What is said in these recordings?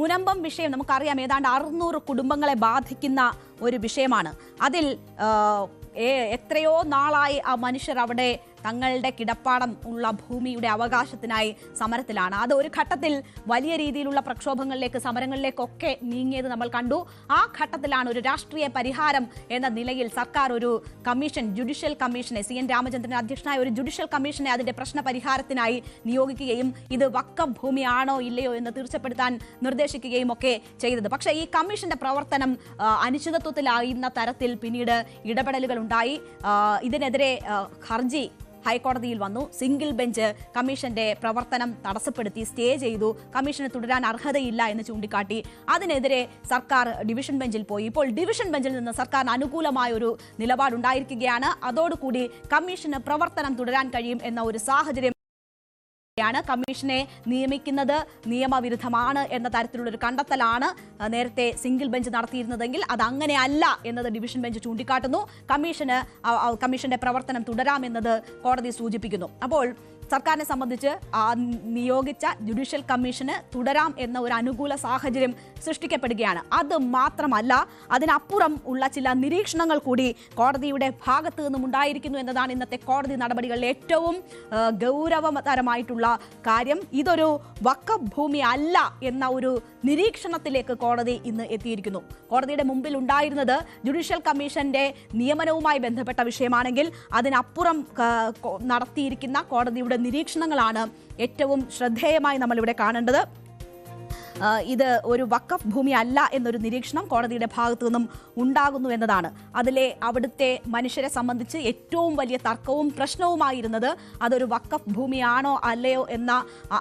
മുനമ്പം വിഷയം നമുക്കറിയാം. ഏതാണ്ട് അറുന്നൂറ് കുടുംബങ്ങളെ ബാധിക്കുന്ന ഒരു വിഷയമാണ്. അതിൽ എത്രയോ നാളായി ആ മനുഷ്യർ അവിടെ തങ്ങളുടെ കിടപ്പാടം ഉള്ള ഭൂമിയുടെ അവകാശത്തിനായി സമരത്തിലാണ്. അത് ഒരു ഘട്ടത്തിൽ വലിയ രീതിയിലുള്ള പ്രക്ഷോഭങ്ങളിലേക്ക് സമരങ്ങളിലേക്കൊക്കെ നീങ്ങിയത് നമ്മൾ കണ്ടു. ആ ഘട്ടത്തിലാണ് ഒരു രാഷ്ട്രീയ പരിഹാരം എന്ന നിലയിൽ സർക്കാർ ഒരു കമ്മീഷൻ ജുഡീഷ്യൽ കമ്മീഷനെ സി എൻ രാമചന്ദ്രൻ അധ്യക്ഷനായ ഒരു ജുഡീഷ്യൽ കമ്മീഷനെ അതിന്റെ പ്രശ്ന പരിഹാരത്തിനായി നിയോഗിക്കുകയും ഇത് വക്കം ഭൂമിയാണോ ഇല്ലയോ എന്ന് തീർച്ചപ്പെടുത്താൻ നിർദ്ദേശിക്കുകയും ഒക്കെ ചെയ്തത്. പക്ഷേ ഈ കമ്മീഷന്റെ പ്രവർത്തനം അനിശ്ചിതത്വത്തിലായിരുന്ന തരത്തിൽ പിന്നീട് ഇടപെടലുകൾ ഉണ്ടായി. ഇതിനെതിരെ ഹർജി ഹൈക്കോടതിയിൽ വന്നു. സിംഗിൾ ബെഞ്ച് കമ്മീഷന്റെ പ്രവർത്തനം തടസ്സപ്പെടുത്തി സ്റ്റേ ചെയ്തു. കമ്മീഷന് തുടരാൻ അർഹതയില്ല എന്ന് ചൂണ്ടിക്കാട്ടി. അതിനെതിരെ സർക്കാർ ഡിവിഷൻ ബെഞ്ചിൽ പോയി. ഇപ്പോൾ ഡിവിഷൻ ബെഞ്ചിൽ നിന്ന് സർക്കാരിന് അനുകൂലമായ ഒരു നിലപാടുണ്ടായിരിക്കുകയാണ്. അതോടുകൂടി കമ്മീഷന് പ്രവർത്തനം തുടരാൻ കഴിയും എന്ന ഒരു സാഹചര്യം യാണ്. കമ്മീഷനെ നിയമിക്കുന്നത് നിയമവിരുദ്ധമാണ് എന്ന തരത്തിലുള്ള ഒരു കണ്ടെത്തലാണ് നേരത്തെ സിംഗിൾ ബെഞ്ച് നടത്തിയിരുന്നതെങ്കിൽ അത് അങ്ങനെയല്ല എന്നത് ഡിവിഷൻ ബെഞ്ച് ചൂണ്ടിക്കാട്ടുന്നു. കമ്മീഷന് കമ്മീഷന്റെ പ്രവർത്തനം തുടരാമെന്നത് കോടതി സൂചിപ്പിക്കുന്നു. അപ്പോൾ സർക്കാരിനെ സംബന്ധിച്ച് നിയോഗിച്ച ജുഡീഷ്യൽ കമ്മീഷന് തുടരാം എന്ന ഒരു അനുകൂല സാഹചര്യം സൃഷ്ടിക്കപ്പെടുകയാണ്. അത് മാത്രമല്ല അതിനപ്പുറം ഉള്ള ചില നിരീക്ഷണങ്ങൾ കൂടി കോടതിയുടെ ഭാഗത്തു നിന്നും ഉണ്ടായിരിക്കുന്നു എന്നതാണ് ഇന്നത്തെ കോടതി നടപടികളിൽ ഏറ്റവും ഗൗരവതരമായിട്ടുള്ള കാര്യം. ഇതൊരു വക്കഭൂമി അല്ല എന്ന ഒരു നിരീക്ഷണത്തിലേക്ക് കോടതി ഇന്ന് എത്തിയിരിക്കുന്നു. കോടതിയുടെ മുമ്പിൽ ഉണ്ടായിരുന്നത് ജുഡീഷ്യൽ കമ്മീഷന്റെ നിയമനവുമായി ബന്ധപ്പെട്ട വിഷയമാണെങ്കിൽ അതിനപ്പുറം നടത്തിയിരിക്കുന്ന കോടതിയുടെ നിരീക്ഷണങ്ങളാണ് ഏറ്റവും ശ്രദ്ധേയമായി നമ്മളിവിടെ കാണേണ്ടത്. ഇത് ഒരു വക്കഫ് ഭൂമി അല്ല എന്നൊരു നിരീക്ഷണം കോടതിയുടെ ഭാഗത്തു നിന്നും ഉണ്ടാകുന്നു എന്നതാണ്. അതിലെ അവിടുത്തെ മനുഷ്യരെ സംബന്ധിച്ച് ഏറ്റവും വലിയ തർക്കവും പ്രശ്നവുമായിരുന്നത് അതൊരു വക്കഫ് ഭൂമിയാണോ അല്ലയോ എന്ന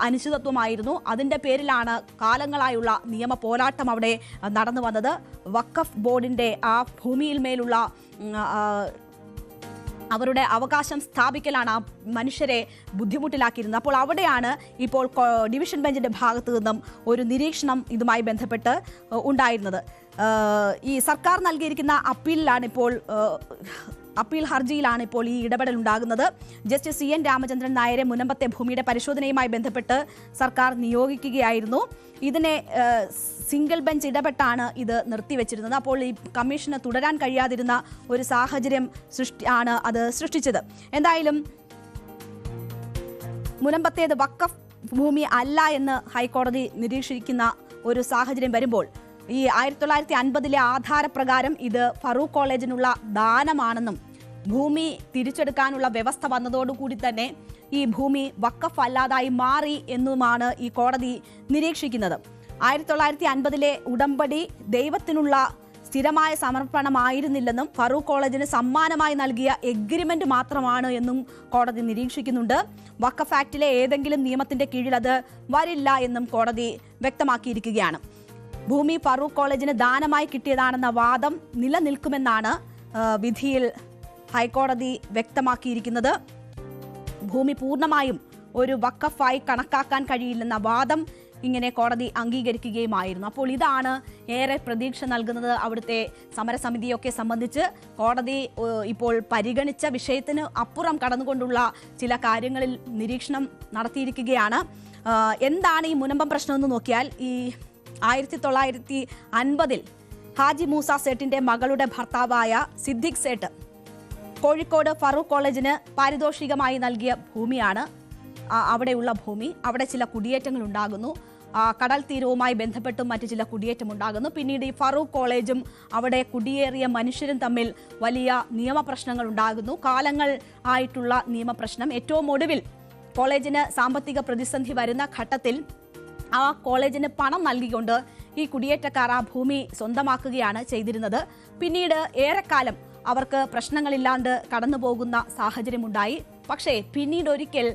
അനിശ്ചിതത്വമായിരുന്നു. അതിന്റെ പേരിലാണ് കാലങ്ങളായുള്ള നിയമ പോരാട്ടം അവിടെ നടന്നു വന്നത്. വക്കഫ് ബോർഡിന്റെ ആ ഭൂമിയിൽ മേലുള്ള അവരുടെ അവകാശം സ്ഥാപിക്കലാണ് ആ മനുഷ്യരെ ബുദ്ധിമുട്ടിലാക്കിയിരുന്നത്. അപ്പോൾ അവിടെയാണ് ഇപ്പോൾ ഡിവിഷൻ ബെഞ്ചിന്റെ ഭാഗത്തു നിന്നും ഒരു നിരീക്ഷണം ഇതുമായി ബന്ധപ്പെട്ട് ഉണ്ടായിരുന്നത്. ഈ സർക്കാർ നൽകിയിരിക്കുന്ന അപ്പീലിലാണ് ഇപ്പോൾ അപ്പീൽ ഹർജിയിലാണ് ഇപ്പോൾ ഈ ഇടപെടൽ ഉണ്ടാകുന്നത്. ജസ്റ്റിസ് സി എൻ രാമചന്ദ്രൻ നായരെ മുനമ്പത്തെ ഭൂമിയുടെ പരിശോധനയുമായി ബന്ധപ്പെട്ട് സർക്കാർ നിയോഗിക്കുകയായിരുന്നു. ഇതിനെ സിംഗിൾ ബെഞ്ച് ഇടപെട്ടാണ് ഇത് നിർത്തിവെച്ചിരുന്നത്. അപ്പോൾ ഈ കമ്മീഷന് തുടരാൻ കഴിയാതിരുന്ന ഒരു സാഹചര്യം സൃഷ്ടി ആണ് അത് സൃഷ്ടിച്ചത്. എന്തായാലും മുനമ്പത്തേത് വക്കഫ് ഭൂമി അല്ല എന്ന് ഹൈക്കോടതി നിരീക്ഷിക്കുന്ന ഒരു സാഹചര്യം വരുമ്പോൾ ഈ ആയിരത്തി തൊള്ളായിരത്തി അൻപതിലെ ആധാരപ്രകാരം ഇത് ഫറൂഖ് കോളേജിനുള്ള ദാനമാണെന്നും ഭൂമി തിരിച്ചെടുക്കാനുള്ള വ്യവസ്ഥ വന്നതോടുകൂടി തന്നെ ഈ ഭൂമി വക്കഫ് അല്ലാതായി മാറി എന്നുമാണ് ഈ കോടതി നിരീക്ഷിക്കുന്നത്. ആയിരത്തി തൊള്ളായിരത്തി അൻപതിലെ ഉടമ്പടി ദൈവത്തിനുള്ള സ്ഥിരമായ സമർപ്പണമായിരുന്നില്ലെന്നും ഫറൂഖ് കോളേജിന് സമ്മാനമായി നൽകിയ എഗ്രിമെന്റ് മാത്രമാണ് എന്നും കോടതി നിരീക്ഷിക്കുന്നുണ്ട്. വക്കഫ് ആക്ടിലെ ഏതെങ്കിലും നിയമത്തിന്റെ കീഴിൽ അത് വരില്ല എന്നും കോടതി വ്യക്തമാക്കിയിരിക്കുകയാണ്. ഭൂമി ഫറൂഖ് കോളേജിന് ദാനമായി കിട്ടിയതാണെന്ന വാദം നിലനിൽക്കുമെന്നാണ് വിധിയിൽ ഹൈക്കോടതി വ്യക്തമാക്കിയിരിക്കുന്നത്. ഭൂമി പൂർണമായും ഒരു വക്കഫായി കണക്കാക്കാൻ കഴിയില്ലെന്ന വാദം ഇങ്ങനെ കോടതി അംഗീകരിക്കുകയുമായിരുന്നു. അപ്പോൾ ഇതാണ് ഏറെ പ്രതീക്ഷ നൽകുന്നത് അവിടുത്തെ സമരസമിതിയൊക്കെ സംബന്ധിച്ച്. കോടതി ഇപ്പോൾ പരിഗണിച്ച വിഷയത്തിന് അപ്പുറം കടന്നുകൊണ്ടുള്ള ചില കാര്യങ്ങളിൽ നിരീക്ഷണം നടത്തിയിരിക്കുകയാണ്. എന്താണ് ഈ മുനമ്പം പ്രശ്നമെന്ന് നോക്കിയാൽ ഈ ആയിരത്തി തൊള്ളായിരത്തി അൻപതിൽ ഹാജി മൂസ സേട്ടിന്റെ മകളുടെ ഭർത്താവായ സിദ്ദിഖ് സേട്ട് കോഴിക്കോട് ഫറൂഖ് കോളേജിന് പാരിതോഷികമായി നൽകിയ ഭൂമിയാണ്. അവിടെയുള്ള ഭൂമി. അവിടെ ചില കുടിയേറ്റങ്ങൾ ഉണ്ടാകുന്നു. കടൽ തീരവുമായി ബന്ധപ്പെട്ടും മറ്റു ചില കുടിയേറ്റം ഉണ്ടാകുന്നു. പിന്നീട് ഈ ഫറൂഖ് കോളേജും അവിടെ കുടിയേറിയ മനുഷ്യരും തമ്മിൽ വലിയ നിയമപ്രശ്നങ്ങൾ ഉണ്ടാകുന്നു. കാലങ്ങൾ ആയിട്ടുള്ള നിയമപ്രശ്നം. ഏറ്റവും ഒടുവിൽ കോളേജിന് സാമ്പത്തിക പ്രതിസന്ധി വരുന്ന ഘട്ടത്തിൽ ആ കോളേജിന് പണം നൽകിക്കൊണ്ട് ഈ കുടിയേറ്റക്കാർ ആ ഭൂമി സ്വന്തമാക്കുകയാണ് ചെയ്തിരുന്നത്. പിന്നീട് ഏറെക്കാലം അവർക്ക് പ്രശ്നങ്ങളില്ലാണ്ട് കടന്നു പോകുന്ന സാഹചര്യമുണ്ടായി. പക്ഷേ പിന്നീട് ഒരിക്കൽ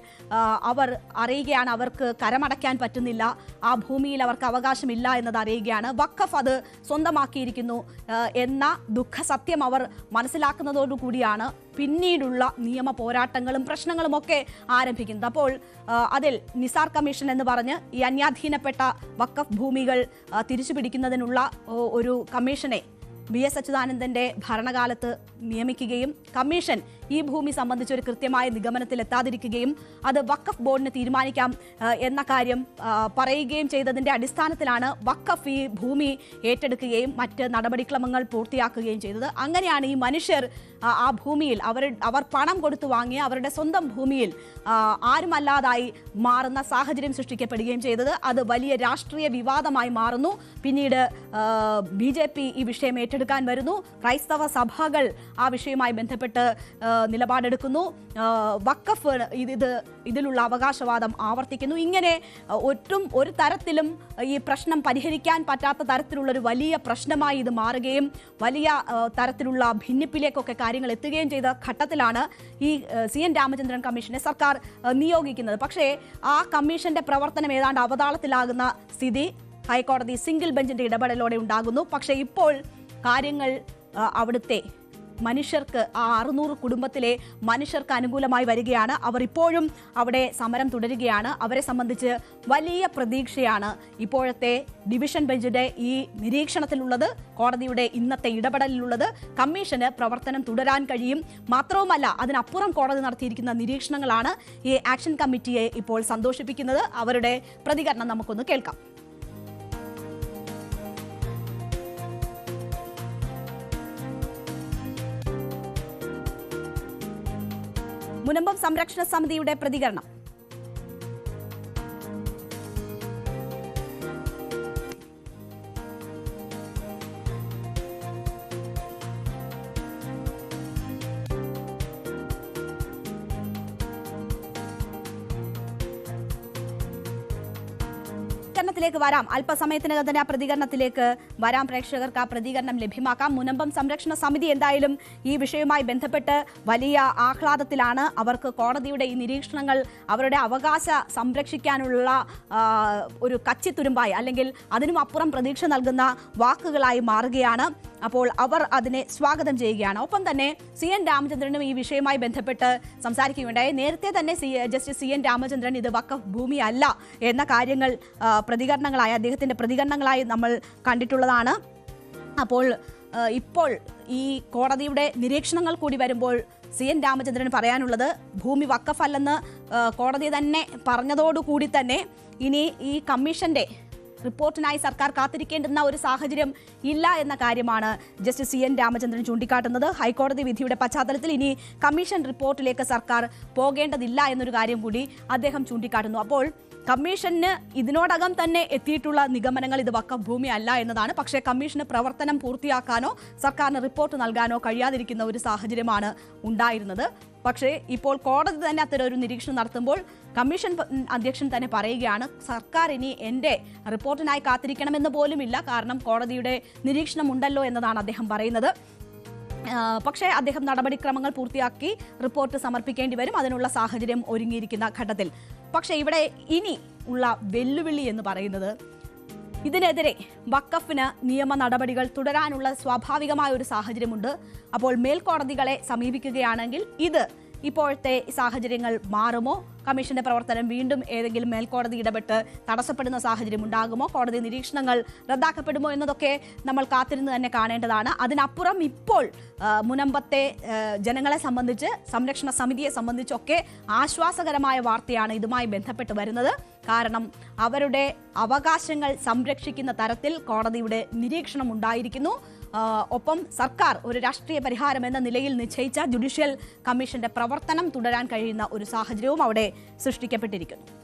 അവർ അറിയുകയാണ് അവർക്ക് കരമടയ്ക്കാൻ പറ്റുന്നില്ല. ആ ഭൂമിയിൽ അവർക്ക് അവകാശമില്ല എന്നത് അറിയുകയാണ്. വഖഫ് അത് സ്വന്തമാക്കിയിരിക്കുന്നു എന്ന ദുഃഖസത്യം അവർ മനസ്സിലാക്കുന്നതോടുകൂടിയാണ് പിന്നീടുള്ള നിയമ പോരാട്ടങ്ങളും പ്രശ്നങ്ങളും ഒക്കെ ആരംഭിക്കുന്നത്. അപ്പോൾ അതിൽ നിസാർ കമ്മീഷൻ എന്ന് പറഞ്ഞ് ഈ അന്യാധീനപ്പെട്ട വഖഫ് ഭൂമികൾ തിരിച്ചു തിരിച്ചുപിടിക്കുന്നതിനുള്ള ഒരു കമ്മീഷനെ ബി എസ് അച്യുതാനന്ദന്റെ ഭരണകാലത്ത് നിയമിക്കുകയും കമ്മീഷൻ ഈ ഭൂമി സംബന്ധിച്ച് ഒരു കൃത്യമായ നിഗമനത്തിൽ എത്താതിരിക്കുകയും അത് വഖഫ് ബോർഡിന് തീരുമാനിക്കാം എന്ന കാര്യം പറയുകയും ചെയ്തതിന്റെ അടിസ്ഥാനത്തിലാണ് വഖഫ് ഈ ഭൂമി ഏറ്റെടുക്കുകയും മറ്റ് നടപടിക്രമങ്ങൾ പൂർത്തിയാക്കുകയും ചെയ്തത്. അങ്ങനെയാണ് ഈ മനുഷ്യർ ആ, ഭൂമിയിൽ അവർ അവർ പണം കൊടുത്തു വാങ്ങിയ അവരുടെ സ്വന്തം ഭൂമിയിൽ ആരുമല്ലാതായി മാറുന്ന സാഹചര്യം സൃഷ്ടിക്കപ്പെടുകയും ചെയ്തത്. അത് വലിയ രാഷ്ട്രീയ വിവാദമായി മാറുന്നു. പിന്നീട് ബി ഈ വിഷയം ഏറ്റെടുക്കാൻ വരുന്നു. ക്രൈസ്തവ സഭകൾ ആ വിഷയവുമായി ബന്ധപ്പെട്ട് നിലപാടെടുക്കുന്നു. വക്കഫ് ഇത് ഇത് ഇതിലുള്ള അവകാശവാദം ആവർത്തിക്കുന്നു. ഇങ്ങനെ ഒട്ടും ഒരു തരത്തിലും ഈ പ്രശ്നം പരിഹരിക്കാൻ പറ്റാത്ത തരത്തിലുള്ള ഒരു വലിയ പ്രശ്നമായി ഇത് മാറുകയും വലിയ തരത്തിലുള്ള ഭിന്നിപ്പിലേക്കൊക്കെ കാര്യങ്ങൾ എത്തുകയും ചെയ്ത ഘട്ടത്തിലാണ് ഈ സി എൻ രാമചന്ദ്രൻ കമ്മീഷനെ സർക്കാർ നിയോഗിക്കുന്നത്. പക്ഷേ ആ കമ്മീഷന്റെ പ്രവർത്തനം ഏതാണ്ട് അവതാളത്തിലാകുന്ന സ്ഥിതി ഹൈക്കോടതി സിംഗിൾ ബെഞ്ചിന്റെ ഇടപെടലോടെ ഉണ്ടാകുന്നു. പക്ഷേ ഇപ്പോൾ കാര്യങ്ങൾ അവിടുത്തെ മനുഷ്യർക്ക് ആ അറുന്നൂറ് കുടുംബത്തിലെ മനുഷ്യർക്ക് അനുകൂലമായി വരികയാണ്. അവർ ഇപ്പോഴും അവിടെ സമരം തുടരുകയാണ്. അവരെ സംബന്ധിച്ച് വലിയ പ്രതീക്ഷയാണ് ഇപ്പോഴത്തെ ഡിവിഷൻ ബെഞ്ചിന്റെ ഈ നിരീക്ഷണത്തിലുള്ളത് കോടതിയുടെ ഇന്നത്തെ ഇടപെടലിലുള്ളത്. കമ്മീഷന് പ്രവർത്തനം തുടരാൻ കഴിയും. മാത്രവുമല്ല അതിനപ്പുറം കോടതി നടത്തിയിരിക്കുന്ന നിരീക്ഷണങ്ങളാണ് ഈ ആക്ഷൻ കമ്മിറ്റിയെ ഇപ്പോൾ സന്തോഷിപ്പിക്കുന്നത്. അവരുടെ പ്രതികരണം നമുക്കൊന്ന് കേൾക്കാം. മുനമ്പം സംരക്ഷണ സമിതിയുടെ പ്രതികരണം. പ്രതികരണത്തിലേക്ക് വരാം. അല്പസമയത്തിനകം തന്നെ ആ പ്രതികരണത്തിലേക്ക് വരാം. പ്രേക്ഷകർക്ക് ആ പ്രതികരണം ലഭ്യമാക്കാം. മുനമ്പം സംരക്ഷണ സമിതി എന്തായാലും ഈ വിഷയവുമായി ബന്ധപ്പെട്ട് വലിയ ആഹ്ലാദത്തിലാണ്. അവർക്ക് കോടതിയുടെ ഈ നിരീക്ഷണങ്ങൾ അവരുടെ അവകാശ സംരക്ഷിക്കാനുള്ള ഒരു കച്ചിത്തുരുമ്പായി അല്ലെങ്കിൽ അതിനും അപ്പുറം പ്രതീക്ഷ നൽകുന്ന വാക്കുകളായി മാറുകയാണ്. അപ്പോൾ അവർ അതിനെ സ്വാഗതം ചെയ്യുകയാണ്. ഒപ്പം തന്നെ സി എൻ രാമചന്ദ്രനും ഈ വിഷയവുമായി ബന്ധപ്പെട്ട് സംസാരിക്കുകയുണ്ടായി. നേരത്തെ തന്നെ C justice C N Ramachandran ഇത് വക്കഫ് ഭൂമിയല്ല എന്ന കാര്യങ്ങൾ പ്രതികരണങ്ങളായി അദ്ദേഹത്തിന്റെ പ്രതികരണങ്ങളായി നമ്മൾ കണ്ടിട്ടുള്ളതാണ്. അപ്പോൾ ഇപ്പോൾ ഈ കോടതിയുടെ നിരീക്ഷണങ്ങൾ കൂടി വരുമ്പോൾ സി എൻ രാമചന്ദ്രൻ പറയാനുള്ളത് ഭൂമി വക്കഫല്ലെന്ന് കോടതി തന്നെ പറഞ്ഞതോടുകൂടി തന്നെ ഇനി ഈ കമ്മീഷന്റെ റിപ്പോർട്ടിനായി സർക്കാർ കാത്തിരിക്കേണ്ടുന്ന ഒരു സാഹചര്യം ഇല്ല എന്ന കാര്യമാണ് ജസ്റ്റിസ് സി എൻ രാമചന്ദ്രൻ ചൂണ്ടിക്കാട്ടുന്നത്. ഹൈക്കോടതി വിധിയുടെ പശ്ചാത്തലത്തിൽ ഇനി കമ്മീഷൻ റിപ്പോർട്ടിലേക്ക് സർക്കാർ പോകേണ്ടതില്ല എന്നൊരു കാര്യം കൂടി അദ്ദേഹം ചൂണ്ടിക്കാട്ടുന്നു. അപ്പോൾ കമ്മീഷന് ഇതിനോടകം തന്നെ എത്തിയിട്ടുള്ള നിഗമനങ്ങൾ ഇത് വക്കഫ് ഭൂമി അല്ല എന്നതാണ്. പക്ഷേ കമ്മീഷന് പ്രവർത്തനം പൂർത്തിയാക്കാനോ സർക്കാരിന് റിപ്പോർട്ട് നൽകാനോ കഴിയാതിരിക്കുന്ന ഒരു സാഹചര്യമാണ് ഉണ്ടായിരുന്നത്. പക്ഷേ ഇപ്പോൾ കോടതി തന്നെ അത്തരം ഒരു നിരീക്ഷണം നടത്തുമ്പോൾ കമ്മീഷൻ അധ്യക്ഷൻ തന്നെ പറയുകയാണ് സർക്കാർ ഇനി എന്റെ റിപ്പോർട്ടിനായി കാത്തിരിക്കണമെന്ന് പോലുമില്ല. കാരണം കോടതിയുടെ നിരീക്ഷണം ഉണ്ടല്ലോ എന്നതാണ് അദ്ദേഹം പറയുന്നത്. പക്ഷേ അദ്ദേഹം നടപടിക്രമങ്ങൾ പൂർത്തിയാക്കി റിപ്പോർട്ട് സമർപ്പിക്കേണ്ടി വരും. അതിനുള്ള സാഹചര്യം ഒരുങ്ങിയിരിക്കുന്ന ഘട്ടത്തിൽ. പക്ഷേ ഇവിടെ ഇനി ഉള്ള വെല്ലുവിളി എന്ന് പറയുന്നത് ഇതിനെതിരെ വക്കഫിന് നിയമ നടപടികൾ തുടരാനുള്ള സ്വാഭാവികമായ ഒരു സാഹചര്യമുണ്ട്. അപ്പോൾ മേൽക്കോടതികളെ സമീപിക്കുകയാണെങ്കിൽ ഇത് ഇപ്പോഴത്തെ സാഹചര്യങ്ങൾ മാറുമോ? കമ്മീഷന്റെ പ്രവർത്തനം വീണ്ടും ഏതെങ്കിലും മേൽക്കോടതി ഇടപെട്ട് തടസ്സപ്പെടുന്ന സാഹചര്യം ഉണ്ടാകുമോ? കോടതി നിരീക്ഷണങ്ങൾ റദ്ദാക്കപ്പെടുമോ എന്നതൊക്കെ നമ്മൾ കാത്തിരുന്ന് തന്നെ കാണേണ്ടതാണ്. അതിനപ്പുറം ഇപ്പോൾ മുനമ്പത്തെ ജനങ്ങളെ സംബന്ധിച്ച് സംരക്ഷണ സമിതിയെ സംബന്ധിച്ചൊക്കെ ആശ്വാസകരമായ വാർത്തയാണ് ഇതുമായി ബന്ധപ്പെട്ട് വരുന്നത്. കാരണം അവരുടെ അവകാശങ്ങൾ സംരക്ഷിക്കുന്ന തരത്തിൽ കോടതിയുടെ നിരീക്ഷണം ഉണ്ടായിരിക്കുന്നു. ഒപ്പം സർക്കാർ ഒരു രാഷ്ട്രീയ പരിഹാരം എന്ന നിലയിൽ നിശ്ചയിച്ച ജുഡീഷ്യൽ കമ്മീഷന്റെ പ്രവർത്തനം തുടരാൻ കഴിയുന്ന ഒരു സാഹചര്യവും അവിടെ സൃഷ്ടിക്കപ്പെട്ടിരിക്കുന്നു.